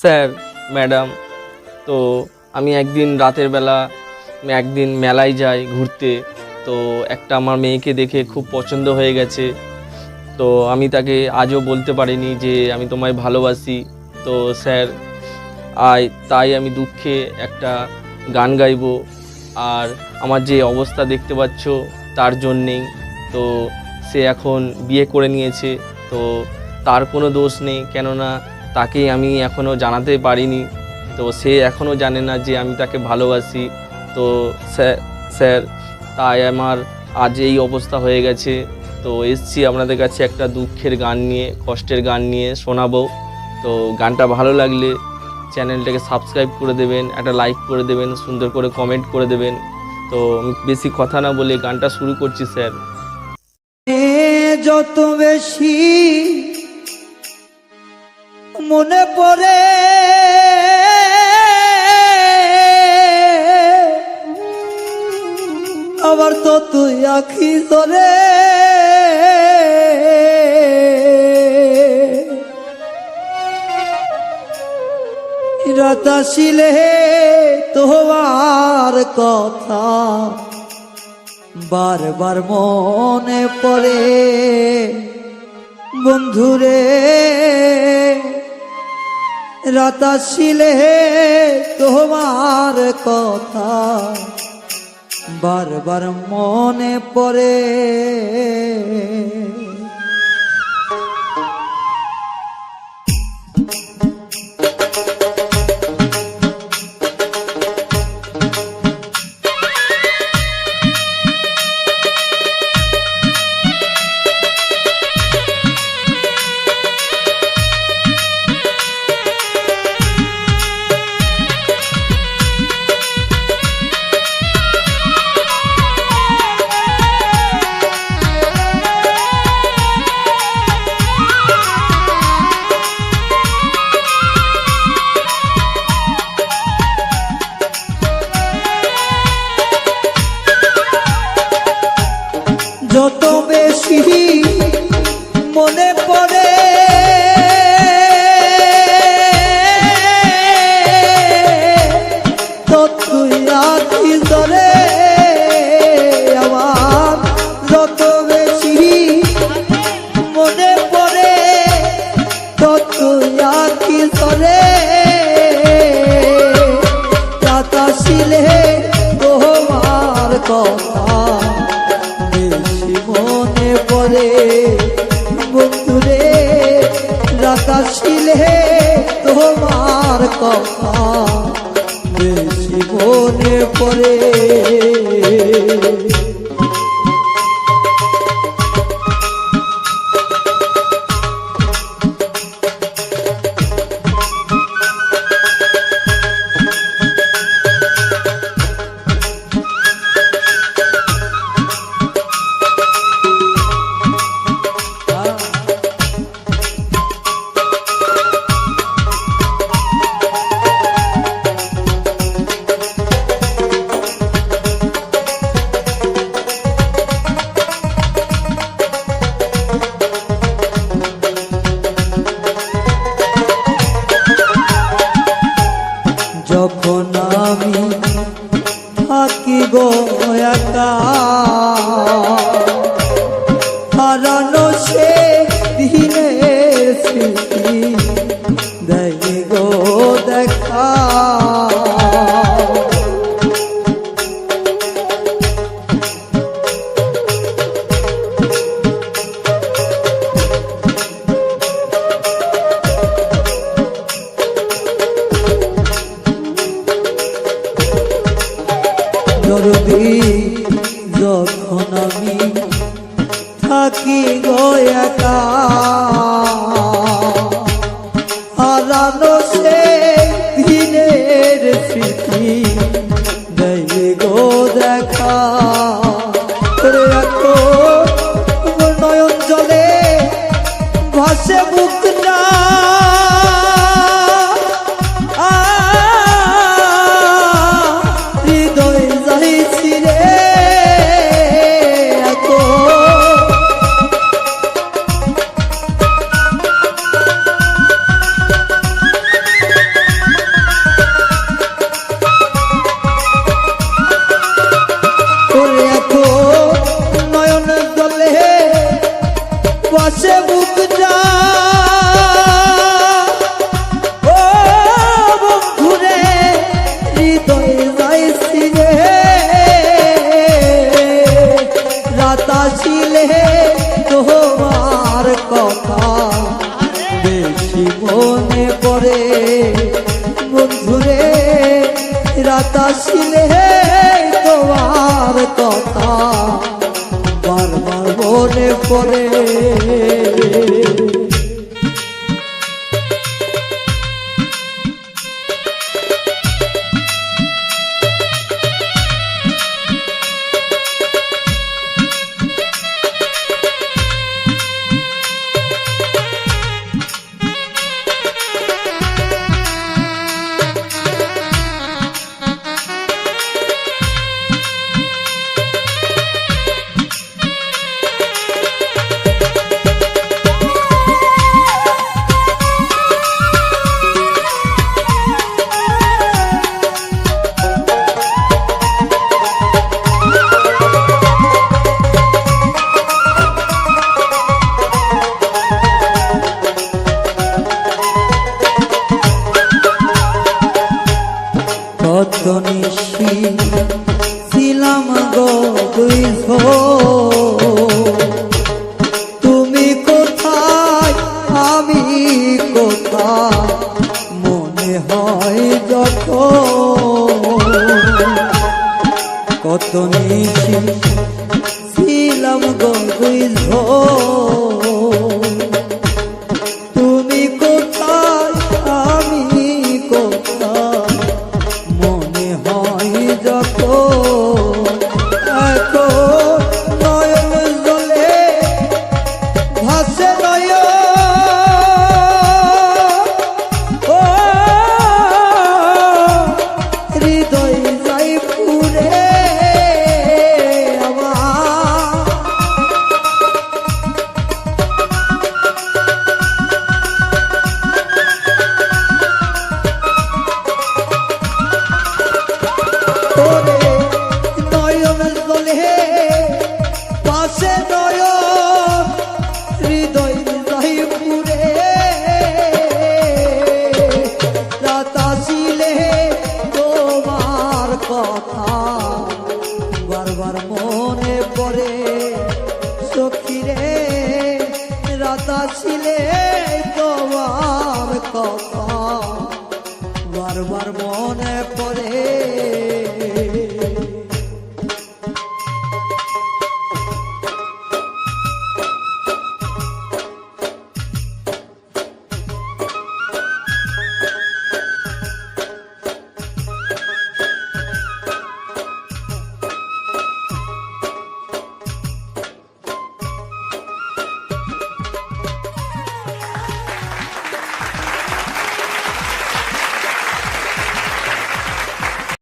Sir, madam, তো আমি একদিন রাতের বেলা একদিন মেলায় যাই ঘুরতে, তো একটা আমার মেয়েকে দেখে খুব পছন্দ হয়ে গেছে। তো আমি তাকে আজও বলতে পারিনি যে আমি তোমায় ভালোবাসি। তো স্যার, আয়, তাই আমি দুঃখে একটা গান গাইবো। আর আমার যে অবস্থা দেখতে পাচ্ছ, তার জন্যেই, তো সে এখন বিয়ে করে নিয়েছে। তো তার কোনো দোষ নেই, কেননা তাকে আমি এখনও জানাতে পারিনি। তো সে এখনও জানে না যে আমি তাকে ভালোবাসি। তো স্যার, তাই আমার আজ এই অবস্থা হয়ে গেছে। তো এসছি আপনাদের কাছে একটা দুঃখের গান নিয়ে, কষ্টের গান নিয়ে শোনাবো। তো গানটা ভালো লাগলে চ্যানেলটাকে সাবস্ক্রাইব করে দেবেন, একটা লাইক করে দেবেন, সুন্দর করে কমেন্ট করে দেবেন। তো বেশি কথা না বলে গানটা শুরু করছি, স্যার। যত বেশি মনে পড়ে। আবার তো তুই আখি ধরে। রাতাশিলে তোমার কথা বারবার মনে পড়ে। বন্ধুরে রাতাশিলে তোমার কথা। বারবার মনে পড়ে। বেশি মনে পড়ে। ধরে, আমার যত বেশি মনে পড়ে ততই আখি ধরে তাতাশিলে তোমার কথা রাতাশিলে তোমার কথা বেশি মনে পড়ে। ಕಿತ್ತೀ মনে পড়ে। বারবার মনে পড়ে।